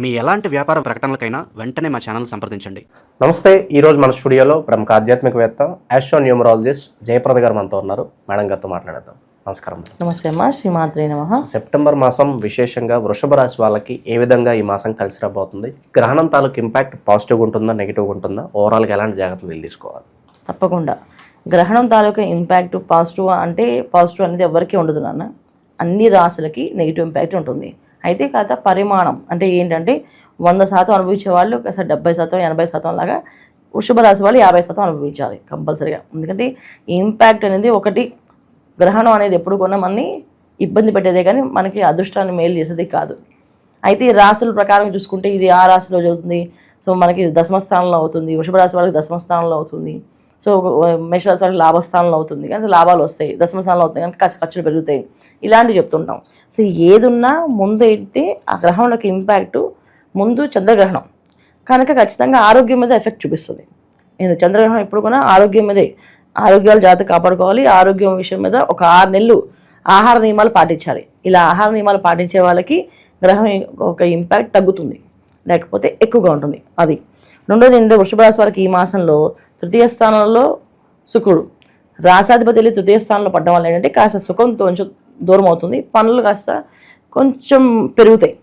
మీ ఎలాంటి వ్యాపార ప్రకటనలకైనా వెంటనే మా ఛానల్ సంప్రదించండి. నమస్తే ఈరోజు మన స్టూడియోలో ప్రముఖ ఆధ్యాత్మికవేత్త యాస్ట్రో న్యూమరాలజిస్ట్ జయప్రద గారు మనతో ఉన్నారు. మేడం గారితో మాట్లాడేద్దాం. నమస్కారం. నమస్తే అమ్మా శ్రీమాత్రే నమ. సెప్టెంబర్ మాసం విశేషంగా వృషభ రాశి వాళ్ళకి ఏ విధంగా ఈ మాసం కలిసి రాబోతుంది? గ్రహణం తాలూకు ఇంపాక్ట్ పాజిటివ్గా ఉంటుందా నెగిటివ్గా ఉంటుందా? ఓవరాల్గా ఎలాంటి జాగ్రత్తలు వీళ్ళు తీసుకోవాలి? తప్పకుండా. గ్రహణం తాలూకా ఇంపాక్ట్ పాజిటివ్ అంటే పాజిటివ్ అనేది ఎవరికీ ఉండదు నాన్న. అన్ని రాశులకి నెగిటివ్ ఇంపాక్ట్ ఉంటుంది. అయితే కాక పరిమాణం అంటే ఏంటంటే వంద శాతం అనుభవించే వాళ్ళు ఒకసారి డెబ్బై శాతం ఎనభై శాతం లాగా వృషభ రాశి వాళ్ళు యాభై శాతం అనుభవించాలి కంపల్సరీగా. ఎందుకంటే ఇంపాక్ట్ అనేది ఒకటి గ్రహణం అనేది ఎప్పుడు కూడా మనని ఇబ్బంది పెట్టేదే కానీ మనకి అదృష్టాన్ని మేలు చేసేది కాదు. అయితే ఈ రాశుల ప్రకారం చూసుకుంటే ఇది ఆ రాశిలో జరుగుతుంది. సో మనకి దశమ స్థానంలో అవుతుంది. వృషభ రాశి వాళ్ళకి దశమ స్థానంలో అవుతుంది. సో మేష వాళ్ళకి లాభస్థానంలో అవుతుంది. కానీ లాభాలు వస్తాయి. దశమ స్థానంలో అవుతాయి. కానీ ఖర్చు- ఖర్చులు పెరుగుతాయి. ఇలాంటివి చెప్తుంటాం. సో ఏదున్నా ముందు అయితే ఆ గ్రహంలోకి ఇంపాక్ట్ ముందు చంద్రగ్రహణం. కనుక ఖచ్చితంగా ఆరోగ్యం మీద ఎఫెక్ట్ చూపిస్తుంది. నేను చంద్రగ్రహణం ఎప్పుడు కూడా ఆరోగ్యం మీదే. ఆరోగ్యాలు జాగ్రత్త కాపాడుకోవాలి. ఆరోగ్యం విషయం మీద ఒక ఆరు నెలలు ఆహార నియమాలు పాటించాలి. ఇలా ఆహార నియమాలు పాటించే వాళ్ళకి గ్రహం ఒక ఇంపాక్ట్ తగ్గుతుంది. లేకపోతే ఎక్కువగా ఉంటుంది. అది. రెండోది ఏంటంటే వృషభ రాశి వారికి ఈ మాసంలో తృతీయ స్థానంలో శుకుడు రాసాధిపతి వెళ్ళి తృతీయ స్థానంలో పడ్డం వల్ల ఏంటంటే కాస్త సుఖంతో కొంచెం దూరం అవుతుంది పనులు కాస్త కొంచెం పెరుగుతాయి.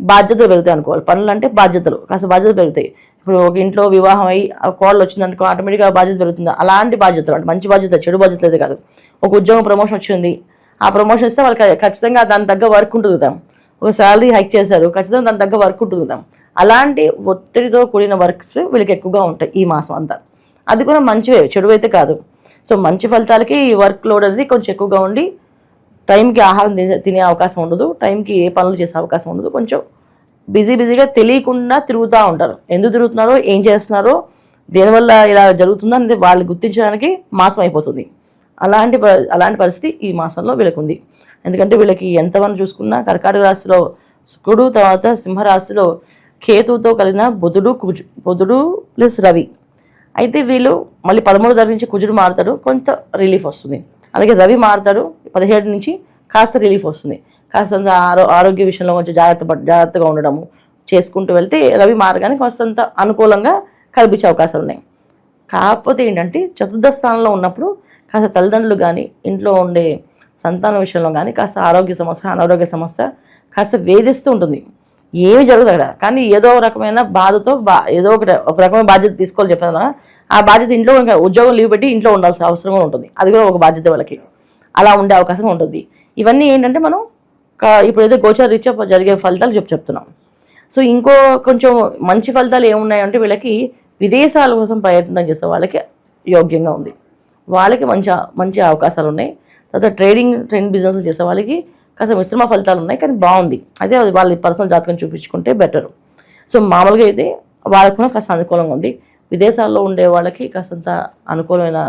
బాధ్యతలు పెరుగుతాయి అనుకోవాలి. పనులు అంటే బాధ్యతలు. కాస్త బాధ్యతలు పెరుగుతాయి. ఇప్పుడు ఒక ఇంట్లో వివాహం అయ్యి ఆ కోళ్ళు వచ్చిందనుకో ఆటోమేటిక్గా బాధ్యత పెరుగుతుంది. అలాంటి బాధ్యతలు అంటే మంచి బాధ్యత చెడు బాధ్యతలు అయితే కాదు. ఒక ఉద్యోగం ప్రమోషన్ వచ్చింది. ఆ ప్రమోషన్ ఇస్తే వాళ్ళకి ఖచ్చితంగా దాని తగ్గ వర్క్ ఉంటుంది కదా. ఒక శాలరీ హైక్ చేశారు. ఖచ్చితంగా దాని తగ్గ వర్క్ ఉంటుంది కదా. అలాంటి ఒత్తిడితో కూడిన వర్క్స్ వీళ్ళకి ఎక్కువగా ఉంటాయి ఈ మాసం అంతా. అది కూడా మంచివే చెడు అయితే కాదు. సో మంచి ఫలితాలకి ఈ వర్క్ లోడ్ అనేది కొంచెం ఎక్కువగా ఉండి టైంకి ఆహారం తినే అవకాశం ఉండదు టైంకి ఏ పనులు చేసే అవకాశం ఉండదు కొంచెం బిజీ బిజీగా తెలియకుండా తిరుగుతూ ఉంటారు. ఎందుకు తిరుగుతున్నారో ఏం చేస్తున్నారో దేనివల్ల ఇలా జరుగుతుందో అనేది వాళ్ళు గుర్తించడానికి మాసం అయిపోతుంది అలాంటి ప- అలాంటి పరిస్థితి ఈ మాసంలో వీళ్ళకి ఉంది ఎందుకంటే వీళ్ళకి ఎంతమంది చూసుకున్నా కర్కాటక రాశిలో శుక్రుడు తర్వాత సింహరాశిలో కేతువుతో కలిగిన బుధుడు కుజు బుధుడు ప్లస్ రవి. అయితే వీళ్ళు మళ్ళీ పదమూడు దగ్గర నుంచి కుజుడు మారుతాడు కొంత రిలీఫ్ వస్తుంది. అలాగే రవి మారుతాడు పదిహేడు నుంచి కాస్త రిలీఫ్ వస్తుంది. కాస్త ఆరో ఆరోగ్య విషయంలో కొంచెం జాగ్రత్త జాగ్రత్తగా ఉండడము చేసుకుంటూ వెళ్తే రవి మారగానే కొంత అనుకూలంగా కల్పించే అవకాశాలు ఉన్నాయి. కాకపోతే ఏంటంటే చతుర్థ స్థానంలో ఉన్నప్పుడు కాస్త తల్లిదండ్రులు కానీ ఇంట్లో ఉండే సంతాన విషయంలో కానీ కాస్త ఆరోగ్య సమస్య అనారోగ్య సమస్య కాస్త వేధిస్తూ ఉంటుంది. ఏమి జరగదు అక్కడ కానీ ఏదో రకమైన బాధతో బా ఏదో ఒకటి ఒక రకమైన బాధ్యత తీసుకోవాలి చెప్పాను ఆ బాధ్యత ఇంట్లో ఇంకా ఉద్యోగం లీవ్ పెట్టి ఇంట్లో ఉండాల్సిన అవసరం కూడా ఉంటుంది. అది కూడా ఒక బాధ్యత వాళ్ళకి. అలా ఉండే అవకాశం ఉంటుంది. ఇవన్నీ ఏంటంటే మనం ఇప్పుడు ఏదో గోచర రీత్యా జరిగే ఫలితాలు చెప్పు చెప్తున్నాం. సో ఇంకో కొంచెం మంచి ఫలితాలు ఏమున్నాయంటే వీళ్ళకి విదేశాల కోసం ప్రయత్నం చేసే వాళ్ళకి యోగ్యంగా ఉంది. వాళ్ళకి మంచి మంచి అవకాశాలు ఉన్నాయి. తర్వాత ట్రేడింగ్ ట్రెండ్ బిజినెస్ చేసే వాళ్ళకి కాస్త మిశ్రమ ఫలితాలు ఉన్నాయి కానీ బాగుంది. అదే అది వాళ్ళ పర్సనల్ జాతకం చూపించుకుంటే బెటర్. సో మామూలుగా అయితే వాళ్ళకు కూడా కాస్త అనుకూలంగా ఉంది. విదేశాల్లో ఉండే వాళ్ళకి కాస్తంత అనుకూలమైన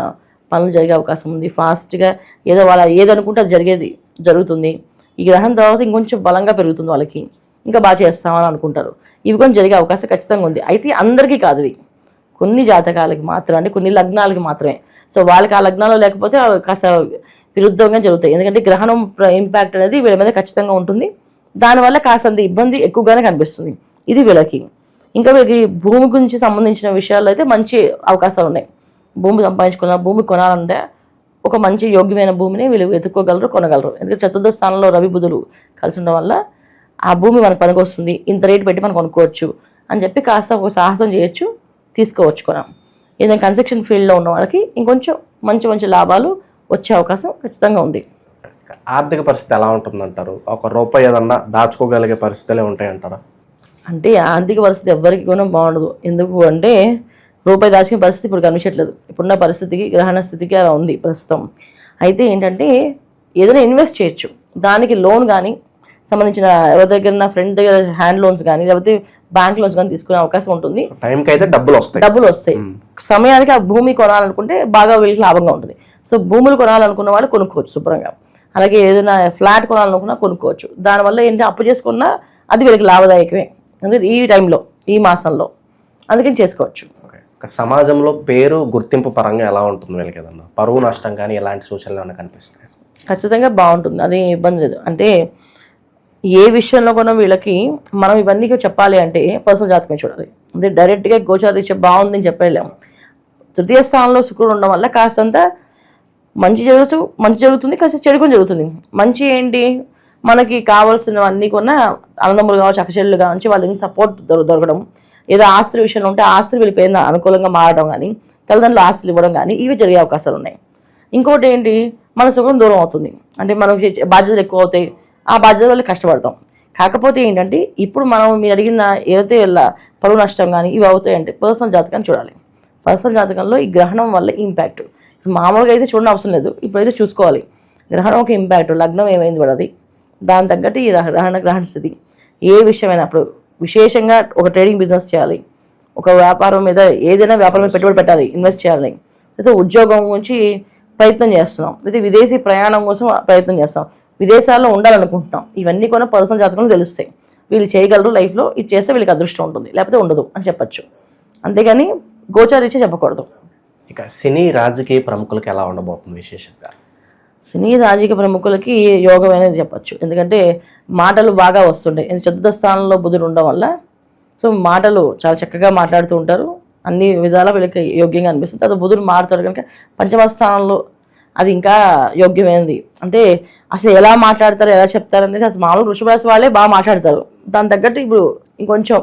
పనులు జరిగే అవకాశం ఉంది. ఫాస్ట్గా ఏదో వాళ్ళ ఏదనుకుంటే అది జరిగేది జరుగుతుంది. ఈ గ్రహం తర్వాత ఇంకొంచెం బలంగా పెరుగుతుంది వాళ్ళకి. ఇంకా బాగా చేస్తామని అనుకుంటారు. ఇవి కొంచెం జరిగే అవకాశం ఖచ్చితంగా ఉంది. అయితే అందరికీ కాదు ఇది. కొన్ని జాతకాలకి మాత్రం అంటే కొన్ని లగ్నాలకి మాత్రమే. సో వాళ్ళకి ఆ లగ్నాలు లేకపోతే కాస్త విరుద్ధంగా జరుగుతాయి. ఎందుకంటే గ్రహణం ఇంపాక్ట్ అనేది వీళ్ళ మీద ఖచ్చితంగా ఉంటుంది. దానివల్ల కాసంత ఇబ్బంది ఎక్కువగానే కనిపిస్తుంది. ఇది వీళ్ళకి. ఇంకా వీళ్ళకి భూమి గురించి సంబంధించిన విషయాల్లో అయితే మంచి అవకాశాలు ఉన్నాయి. భూమి సంపాదించుకున్న భూమి కొనాలంటే ఒక మంచి యోగ్యమైన భూమిని వీళ్ళు వెతుక్కోగలరు కొనగలరు. ఎందుకంటే చతుర్థ స్థానంలో రవి బుధులు కలిసి ఉండడం వల్ల ఆ భూమి మనకు పనికొస్తుంది. ఇంత రేటు పెట్టి మనం కొనుక్కోవచ్చు అని చెప్పి కాస్త ఒక సాహసం చేయొచ్చు తీసుకోవచ్చు కొనం ఏదైనా కన్స్ట్రక్షన్ ఫీల్డ్లో ఉన్న వాళ్ళకి ఇంకొంచెం మంచి మంచి లాభాలు వచ్చే అవకాశం ఖచ్చితంగా ఉంది. ఆర్థిక పరిస్థితి ఎలా ఉంటుందంటారు? ఒక రూపాయి ఏదన్నా దాచుకోగలిగే పరిస్థితులే ఉంటాయంటారా? అంటే ఆర్థిక పరిస్థితి ఎవరికి కూడా బాగుండదు. ఎందుకు అంటే రూపాయి దాచుకునే పరిస్థితి ఇప్పుడు కనిపించట్లేదు. ఇప్పుడున్న పరిస్థితికి గ్రహణ స్థితికి అలా ఉంది ప్రస్తుతం. అయితే ఏంటంటే ఏదైనా ఇన్వెస్ట్ చేయొచ్చు. దానికి లోన్ కానీ సంబంధించిన ఎవరి దగ్గర ఫ్రెండ్ దగ్గర హ్యాండ్ లోన్స్ కానీ లేకపోతే బ్యాంక్ లోన్స్ కానీ తీసుకునే అవకాశం ఉంటుంది. టైంకి అయితే డబ్బులు వస్తాయి. డబ్బులు వస్తాయి. సమయానికి ఆ భూమి కొనాలనుకుంటే బాగా వీళ్ళకి లాభంగా ఉంటుంది. సో భూములు కొనాలనుకున్న వాళ్ళు కొనుక్కోవచ్చు శుభ్రంగా. అలాగే ఏదైనా ఫ్లాట్ కొనాలనుకున్నా కొనుక్కోవచ్చు. దానివల్ల ఏంటి? అప్పు చేసుకున్నా అది వీళ్ళకి లాభదాయకమే. అందుకే ఈ టైంలో ఈ మాసంలో. అందుకని చేసుకోవచ్చు. సమాజంలో పేరు గుర్తింపు పరంగా ఎలా ఉంటుంది వీళ్ళకి ఏదన్నా? పరువు నష్టం కానీ ఎలాంటి సూచనలు ఏమైనా కనిపిస్తాయి? ఖచ్చితంగా బాగుంటుంది. అది ఇబ్బంది లేదు. అంటే ఏ విషయంలో కూడా వీళ్ళకి మనం ఇవన్నీ చెప్పాలి అంటే పర్సనల్ జాతకం చూడాలి. అంటే డైరెక్ట్గా గోచార రీత్యా బాగుంది అని చెప్పలేము. తృతీయ స్థానంలో శుక్రుడు ఉండడం వల్ల కాస్తంత మంచి జరుగుతూ మంచి జరుగుతుంది కాస్త చెడు కూడా జరుగుతుంది. మంచి ఏంటి? మనకి కావాల్సినవన్నీ కొన్నా అన్నదమ్ములు కావచ్చు అక్షరులు కావచ్చు వాళ్ళకి సపోర్ట్ దొరకడం. ఏదో ఆస్తుల విషయంలో ఉంటే ఆస్తులు వీళ్ళ పేరున అనుకూలంగా మారడం కానీ తల్లిదండ్రులు ఆస్తులు ఇవ్వడం కానీ ఇవి జరిగే అవకాశాలు ఉన్నాయి. ఇంకోటి ఏంటి? మన సుఖం దూరం అవుతుంది. అంటే మనం బాధ్యతలు ఎక్కువ అవుతాయి. ఆ బాధ్యతల వల్ల కష్టపడతాం. కాకపోతే ఏంటంటే ఇప్పుడు మనం మీరు అడిగిన ఏదైతే వీళ్ళ పరువు నష్టం కానీ ఇవి అవుతాయంటే పర్సనల్ జాతకాన్ని చూడాలి. పర్సనల్ జాతకంలో ఈ గ్రహణం వల్ల ఇంపాక్ట్ మామూలుగా అయితే చూడడం అవసరం లేదు. ఇప్పుడైతే చూసుకోవాలి. గ్రహణం ఒక ఇంపాక్ట్ లగ్నం ఏమైంది పడది దాని తగ్గట్టు ఈ గ్రహణ గ్రహణ స్థితి. ఏ విషయమైనప్పుడు విశేషంగా ఒక ట్రేడింగ్ బిజినెస్ చేయాలి. ఒక వ్యాపారం మీద ఏదైనా వ్యాపారం మీద పెట్టుబడి పెట్టాలి ఇన్వెస్ట్ చేయాలి. అయితే ఉద్యోగం గురించి ప్రయత్నం చేస్తున్నాం. అయితే విదేశీ ప్రయాణం కోసం ప్రయత్నం చేస్తాం విదేశాల్లో ఉండాలనుకుంటున్నాం. ఇవన్నీ కూడా పర్సనల్ జాతకంలో తెలుస్తాయి. వీళ్ళు చేయగలరు లైఫ్లో ఇది చేస్తే వీళ్ళకి అదృష్టం ఉంటుంది. లేకపోతే ఉండదు అని చెప్పచ్చు. అంతేగాని గోచారీత్యా చెప్పకూడదు. ఇక సినీ రాజకీయ ప్రముఖులకు ఎలా ఉండబోతుంది విశేషంగా సినీ రాజకీయ ప్రముఖులకి యోగం అనేది చెప్పచ్చు. ఎందుకంటే మాటలు బాగా వస్తుంటాయి. చతుర్థ స్థానంలో బుధుడు ఉండడం వల్ల సో మాటలు చాలా చక్కగా మాట్లాడుతూ ఉంటారు. అన్ని విధాల వీళ్ళకి యోగ్యంగా అనిపిస్తుంది. తర్వాత బుధుడు మారుతాడు కనుక పంచమ స్థానంలో అది ఇంకా యోగ్యమైనది అంటే అసలు ఎలా మాట్లాడతారు ఎలా చెప్తారు అనేది అసలు మామూలు వృషభరాశి వాళ్ళే బాగా మాట్లాడతారు. దాని తగ్గట్టు ఇప్పుడు ఇంకొంచెం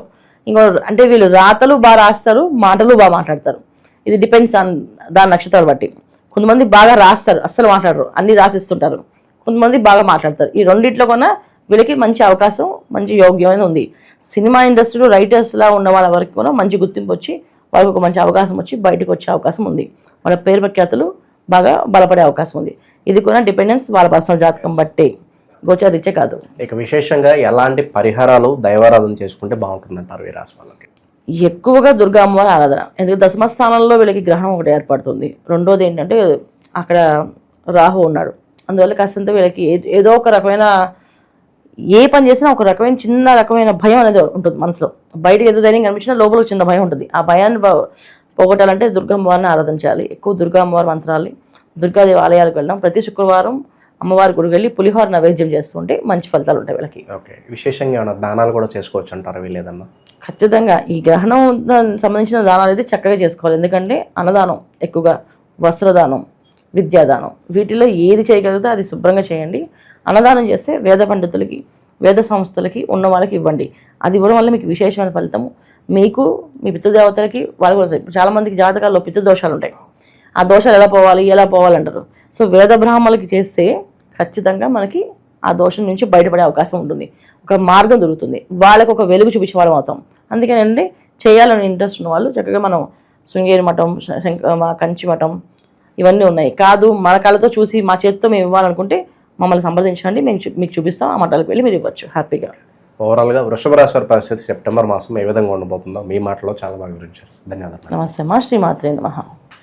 ఇంకో అంటే వీళ్ళు రాతలు బాగా రాస్తారు మాటలు బాగా మాట్లాడతారు. ఇది డిపెండ్స్ ఆన్ దాని నక్షత్రాలు బట్టి. కొంతమంది బాగా రాస్తారు అస్సలు మాట్లాడరు అన్ని రాసిస్తుంటారు. కొంతమంది బాగా మాట్లాడతారు. ఈ రెండిట్లో కన్నా వీళ్ళకి మంచి అవకాశం మంచి యోగ్యమైన ఉంది. సినిమా ఇండస్ట్రీలో రైటర్స్లా ఉన్న వాళ్ళ వరకు కూడా మంచి గుర్తింపు వచ్చి వాళ్ళకి ఒక మంచి అవకాశం వచ్చి బయటకు వచ్చే అవకాశం ఉంది. వాళ్ళ పేరు ప్రఖ్యాతులు బాగా బలపడే అవకాశం ఉంది. ఇది కూడా డిపెండెన్స్ వాళ్ళ పర్సనల్ జాతకం బట్టే. గోచరిచ్చే కాదు. ఇక విశేషంగా ఎలాంటి పరిహారాలు దైవారాధన చేసుకుంటే బాగుంటుందంటారు ఈ రాశి వాళ్ళకి? ఎక్కువగా దుర్గా అమ్మవారి ఆరాధన. ఎందుకంటే దశమ స్థానంలో వీళ్ళకి గ్రహణం ఒకటి ఏర్పడుతుంది. రెండోది ఏంటంటే అక్కడ రాహు ఉన్నాడు. అందువల్ల కాస్తంత వీళ్ళకి ఏ- ఏదో ఒక రకమైన ఏ పని చేసినా ఒక రకమైన చిన్న రకమైన భయం అనేది ఉంటుంది మనసులో. బయట ఏదో ధైర్యం కనిపించినా లోపల చిన్న భయం ఉంటుంది. ఆ భయాన్ని పోగొట్టాలంటే దుర్గమ్మవారిని ఆరాధన చేయాలి. ఎక్కువ దుర్గా అమ్మవారి మంత్రాలు దుర్గాదేవి ఆలయాలకు వెళ్ళడం. ప్రతి శుక్రవారం అమ్మవారి గుడికి వెళ్ళి పులిహోర నైవేద్యం చేస్తుంటే మంచి ఫలితాలు ఉంటాయి వీళ్ళకి. ఓకే. విశేషంగా ఏమైనా దానాలు కూడా చేసుకోవచ్చు అంటారా వీళ్ళేదన్నా ఖచ్చితంగా ఈ గ్రహణం దానికి సంబంధించిన దానాలు అయితే చక్కగా చేసుకోవాలి. ఎందుకంటే అన్నదానం ఎక్కువగా వస్త్రదానం విద్యాదానం వీటిలో ఏది చేయగలిగితే అది శుభ్రంగా చేయండి. అన్నదానం చేస్తే వేద పండితులకి వేద సంస్థలకి ఉన్న వాళ్ళకి ఇవ్వండి. అది ఇవ్వడం వల్ల మీకు విశేషమైన ఫలితము. మీకు మీ పితృదేవతలకి వాళ్ళు కూడా వస్తాయి. ఇప్పుడు జాతకాల్లో పితృదోషాలు ఉంటాయి. ఆ దోషాలు ఎలా పోవాలి ఎలా పోవాలి అంటారు సో వేద బ్రాహ్మణులకి చేస్తే ఖచ్చితంగా మనకి ఆ దోషం నుంచి బయటపడే అవకాశం ఉంటుంది. ఒక మార్గం దొరుకుతుంది. వాళ్ళకు ఒక వెలుగు చూపించే వాళ్ళం అవుతాం అందుకని అంటే చేయాలని ఇంట్రెస్ట్ ఉన్న వాళ్ళు చక్కగా మనం శృంగేరి మఠం కంచి మఠం ఇవన్నీ ఉన్నాయి. కాదు మన కళ్ళతో చూసి మా చేతితో మేము ఇవ్వాలనుకుంటే మమ్మల్ని సంప్రదించండి. మేము మీకు చూపిస్తాం. ఆ మఠాలకు వెళ్ళి మీరు ఇవ్వచ్చు. హ్యాపీగా. ఓవరాల్గా వృషభ రాశి వారి పరిస్థితి సెప్టెంబర్ మాసం ఏ విధంగా ఉండబోతుందో మీ మాటలో చాలా బాగా వివరించారు. ధన్యవాదాలు. నమస్తే మా శ్రీమాత్రే నమః.